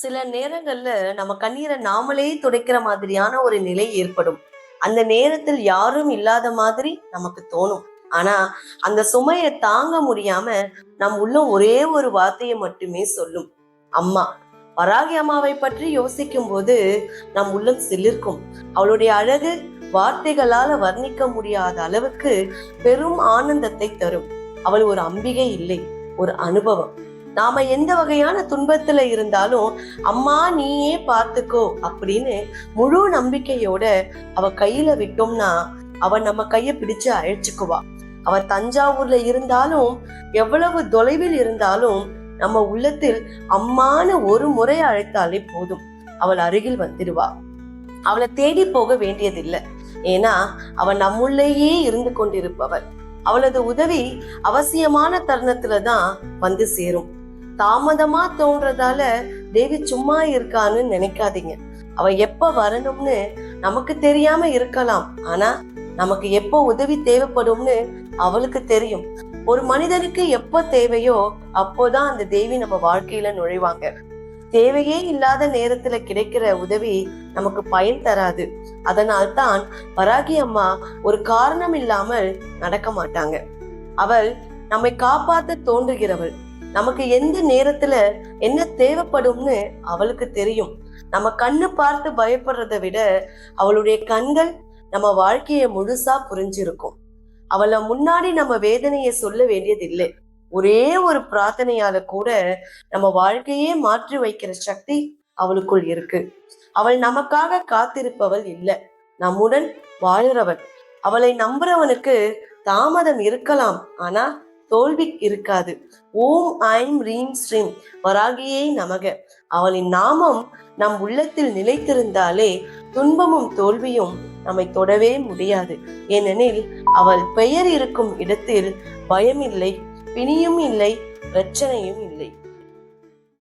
சில நேரங்கள்ல நம்ம கண்ணீரை நாமளே துடைக்கிற மாதிரியான ஒரு நிலை ஏற்படும். அந்த நேரத்தில் யாரும் இல்லாத மாதிரி நமக்கு தோணும். ஆனா அந்த சுமையை தாங்க முடியாம நம் உள்ள ஒரே ஒரு வார்த்தையை மட்டுமே சொல்லும். அம்மா வராகி அம்மாவை பற்றி யோசிக்கும் போது நம் உள்ளம் சிலிர்க்கும். அவளுடைய அழகு வார்த்தைகளால வர்ணிக்க முடியாத அளவுக்கு பெரும் ஆனந்தத்தை தரும். அவள் ஒரு அம்பிகை இல்லை ஒரு அனுபவம். நாம எந்த வகையான துன்பத்துல இருந்தாலும் அம்மா நீயே பார்த்துக்கோ அப்படின்னு முழு நம்பிக்கையோட அவ கையில விட்டோம்னா அவ நம்ம கைய பிடிச்சு அழைச்சுக்குவா. அவ தஞ்சாவூர்ல இருந்தாலும் எவ்வளவு தொலைவில் இருந்தாலும் நம்ம உள்ளத்தில் அம்மான்னு ஒரு முறை அழைத்தாலே போதும். அவள் அருகில் வந்துடுவா. அவளை தேடி போக வேண்டியதில்லை. ஏன்னா அவள் நம்முள்ளேயே இருந்து கொண்டிருப்பவள். அவளது உதவி அவசியமான தருணத்துல தான் வந்து சேரும். தாமதமா தோன்றதால தேவி சும்மா இருக்கான்னு நினைக்காதீங்க. அவ எப்ப வரணும்னு நமக்கு தெரியாம இருக்கலாம். ஆனா நமக்கு எப்போ உதவி தேவைப்படும்னு அவளுக்கு தெரியும். ஒரு மனிதனுக்கு எப்ப தேவையோ அப்போதான் அந்த தேவி நம்ம வாழ்க்கையில நுழைவாங்க. தேவையே இல்லாத நேரத்துல கிடைக்கிற உதவி நமக்கு பயன் தராது. அதனால்தான் வராகி அம்மா ஒரு காரணம் இல்லாமல் நடக்க மாட்டாங்க. அவள் நம்மை காப்பாத்த தோன்றுகிறவள். நமக்கு எந்த நேரத்துல என்ன தேவைப்படும்னு அவளுக்கு தெரியும். நம்ம கண்ணு பார்த்து பயப்படுறதை விட அவளுடைய கண்கள் நம்ம வாழ்க்கைய முழுசா புரிஞ்சிருக்கும். அவளை முன்னாடி நம்ம வேதனையை சொல்ல வேண்டியதில்லை. ஒரே ஒரு பிரார்த்தனையால கூட நம்ம வாழ்க்கையே மாற்றி வைக்கிற சக்தி அவளுக்குள் இருக்கு. அவள் நமக்காக காத்திருப்பவள் இல்லை. நம்முடன் வாழுறவள். அவளை நம்புறவனுக்கு தாமதம் இருக்கலாம். ஆனா தோல்வி இருக்காது. ஓம் ஐம் ரீம் ஸ்ரீம். வராகியே நமக. அவளின் நாமம் நம் உள்ளத்தில் நிலைத்திருந்தாலே துன்பமும் தோல்வியும் நம்மை தொடவே முடியாது. ஏனெனில் அவள் பெயர் இருக்கும் இடத்தில் பயமில்லை பிணியும் இல்லை பிரச்சனையும் இல்லை.